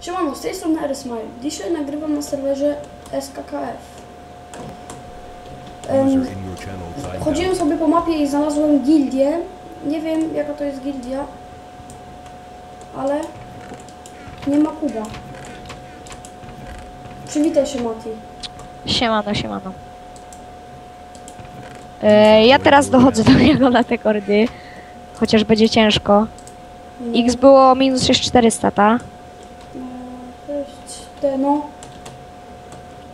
Siemano, z tej strony R-Smile. Dzisiaj nagrywam na serwerze SKKF. Timed chodziłem sobie po mapie i znalazłem gildię. Nie wiem jaka to jest gildia, ale nie ma Kuba. Przywitaj się Mati. Siemano, siemano. E, ja teraz dochodzę do niego na te kordy. Chociaż będzie ciężko. X było minus 6400, ta? Te, no.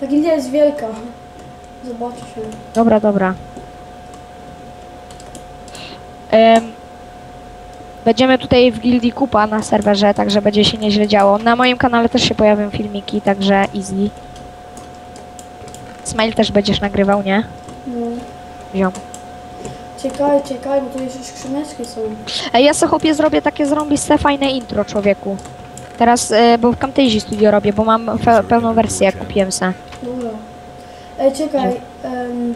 Ta gildia jest wielka. Zobaczysz. Dobra, dobra. Em, będziemy tutaj w gildii kupa na serwerze, także będzie się nieźle działo. Na moim kanale też się pojawią filmiki, także easy. Smile też będziesz nagrywał, nie? No. Ziom. Czekaj, czekaj, bo tu jeszcze skrzyneczki są. Ej, ja sobie chłopie zrobię takie zrąbiste fajne intro, człowieku. Teraz, e, bo w Camtasia Studio robię, bo mam fe, pełną wersję, kupiłem se. Dobra. Ej, czekaj. em,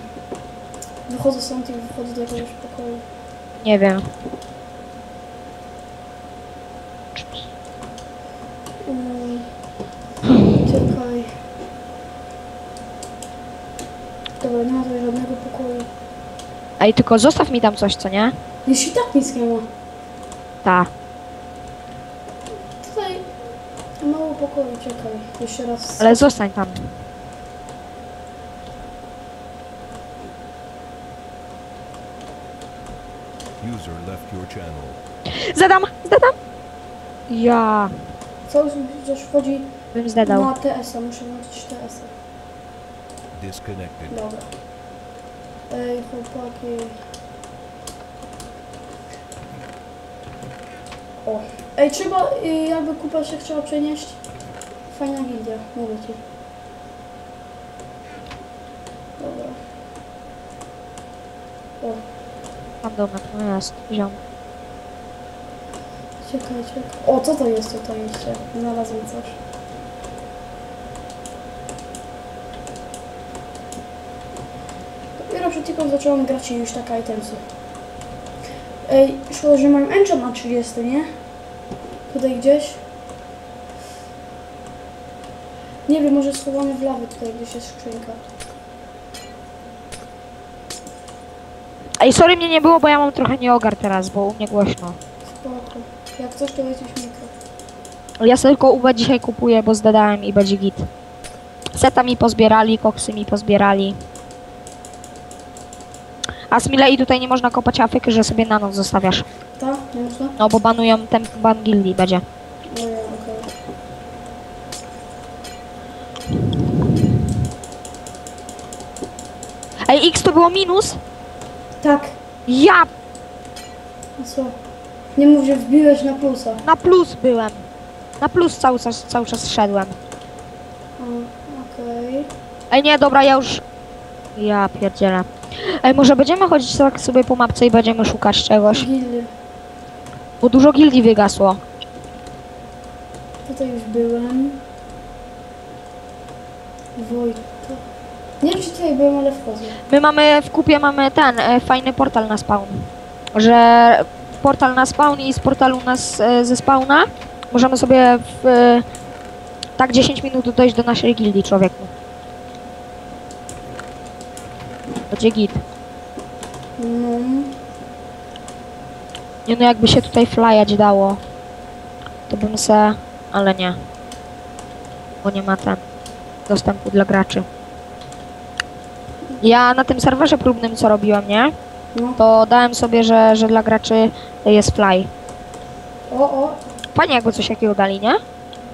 wychodzę stąd i wychodzę do jakiegoś pokoju. Nie wiem. Um, czekaj. Dobra, nie ma tutaj żadnego pokoju. Ej, tylko zostaw mi tam coś, co nie? Jeśli tak nic nie ma. Ta. Tutaj mało pokoju, czekaj. Jeszcze raz. Ale zostań tam. User left your channel. Zadam, zadam. Ja Co już wchodzi bym zdedał. na TS-a. Muszę włączyć TS-a. Disconnected. Dobra. Ej, chłopaki. O. Ej, trzeba, y, jakby kupa się chciała przenieść. Fajna gildia, mówię ci. Dobra. O, Tam domek, no jest, ziom. czekaj, czekaj. O, co to jest tutaj jeszcze? Znalazłem coś. Dopiero przed chwilą zacząłem grać i już taka itemsy. Ej, szkoda, że mam enchant na 30, nie? Tutaj gdzieś. Nie wiem, może schowany w lawie tutaj gdzieś jest skrzynka. Ej, sorry, mnie nie było, bo ja mam trochę nieogar teraz, bo u mnie głośno. Spoko. Jak coś, to weźmiesz mikro. Ja sobie tylko UB dzisiaj kupuję, bo zdadałem i będzie git. Seta mi pozbierali, koksy mi pozbierali. A z Milei tutaj nie można kopać afyky, że sobie na noc zostawiasz. Tak? Nie można? No bo banują ten ban gildii będzie. No ja, okej. Ej, X to było minus? Tak. Ja A co? Nie mów, że wbiłeś na plusa. na plus byłem. Na plus cały czas, cały czas szedłem. Okej. Ej, nie, dobra, ja już... Ja pierdzielę. Ej, może będziemy chodzić tak sobie po mapce i będziemy szukać czegoś? Gildy. Bo dużo gildii wygasło. Tutaj już byłem. Wojto. Nie wiem, czy tutaj byłem, ale wchodzę. My mamy w kupie mamy ten e, fajny portal na spawn. Że portal na spawn i z portalu nas e, ze spawna możemy sobie w e, tak 10 minut dojść do naszej gildii człowieku. Będzie git. No. Nie no jakby się tutaj flyać dało, to bym se, ale nie. Bo nie ma ten dostępu dla graczy. Ja na tym serwerze próbnym co robiłem, nie? No. To dałem sobie, że, że dla graczy jest fly. O, o. Fajnie jakby coś takiego dali, nie?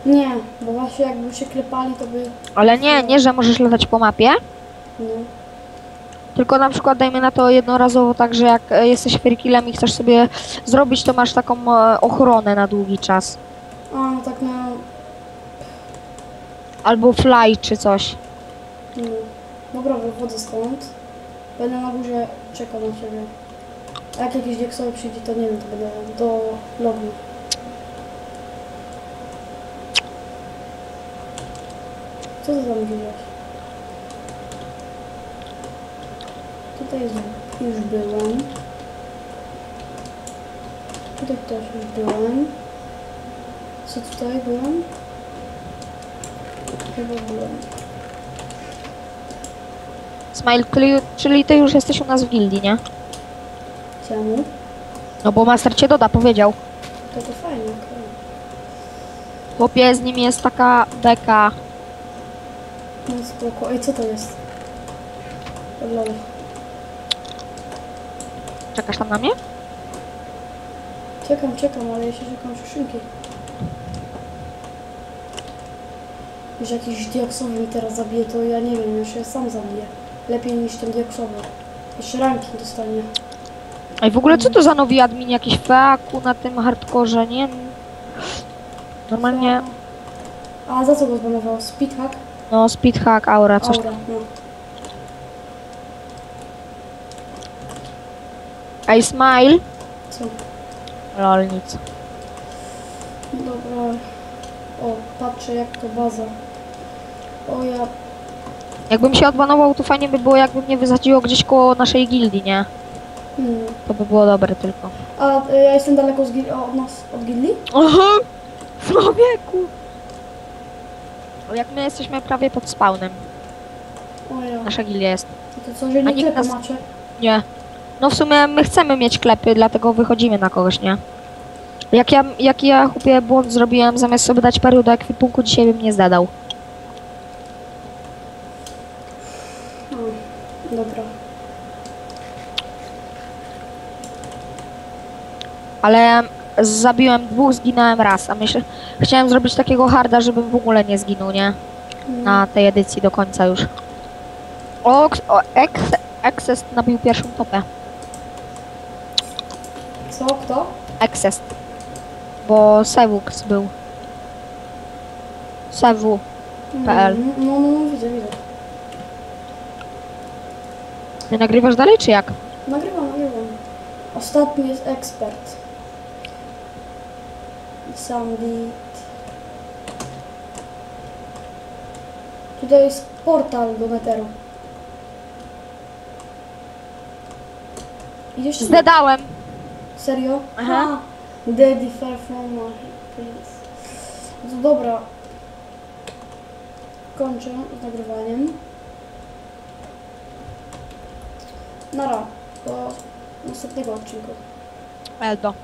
Nie, bo właśnie jakby się klepali, to by... Ale nie, nie, że możesz latać po mapie, No. tylko na przykład dajmy na to jednorazowo tak, że jak e, jesteś frikillem i chcesz sobie zrobić, to masz taką e, ochronę na długi czas. A, no tak na... Albo fly czy coś. No. Dobra, wychodzę stąd. Będę na górze czekał na ciebie. A jak jakiś dieksowy przyjdzie, to nie wiem, to będę do logu. Co ty tam widzisz? Tutaj jest, już byłem. Tutaj też już byłem. Co tutaj byłem? Chyba byłem. Smile, czyli- czyli ty już jesteś u nas w gildii, nie? Czemu? No bo master cię doda, powiedział. To to fajnie, okej. Chłopie, z nim jest taka beka. No spoko. Ej, co to jest? O, Lol. Czekasz tam na mnie? Czekam, czekam, ale ja się czekam szynki. Już jakiś diaksowy mi teraz zabije, to ja nie wiem, już ja sam zabiję. Lepiej niż ten diaksowy. Jeszcze ranking dostanie. Ej, w ogóle co to za nowi admin? Jakiś feaku na tym hardkorze, nie? Normalnie, A za co go zbanował? Speedhack? no speedhack, aura, coś Aura, no. Ej, smile. Co? Lol, nic. Dobra. O, patrzę jak to baza. O ja... Jakbym się odbanował, to fajnie by było, jakby mnie wysadziło gdzieś koło naszej gildii, nie? Hmm. To by było dobre tylko. A y, ja jestem daleko z gil- od nas, od gilli? Aha! Człowieku! Jak my jesteśmy prawie pod spawnem. O ja. Nasza gildia jest. To co, że A nie klepa nas- macie? Nie. No w sumie my chcemy mieć klepy, dlatego wychodzimy na kogoś, nie? Jak ja, jak ja chłopie błąd zrobiłem, zamiast sobie dać perły do ekwipunku, dzisiaj bym nie zdadał. Hmm. Dobra. Ale zabiłem dwóch, zginąłem raz, a myślę, chciałem zrobić takiego harda, żebym w ogóle nie zginął, nie? Na tej edycji do końca już. O, o Ex, Excess nabił pierwszą topę. Co? Kto? Excess. Bo Sewux był. Sewu. PL. Mm, No, no, no, widzę, widzę. Ty nagrywasz dalej, czy jak? Nagrywam, nagrywam. Ostatni jest ekspert. Sambit. Tutaj jest portal do Netheru. Idziesz? Zdedałem. Serio? Aha. Daddy far from my place. No to dobra. Kończę z nagrywaniem. Nara. Do następnego odcinku. Eldo.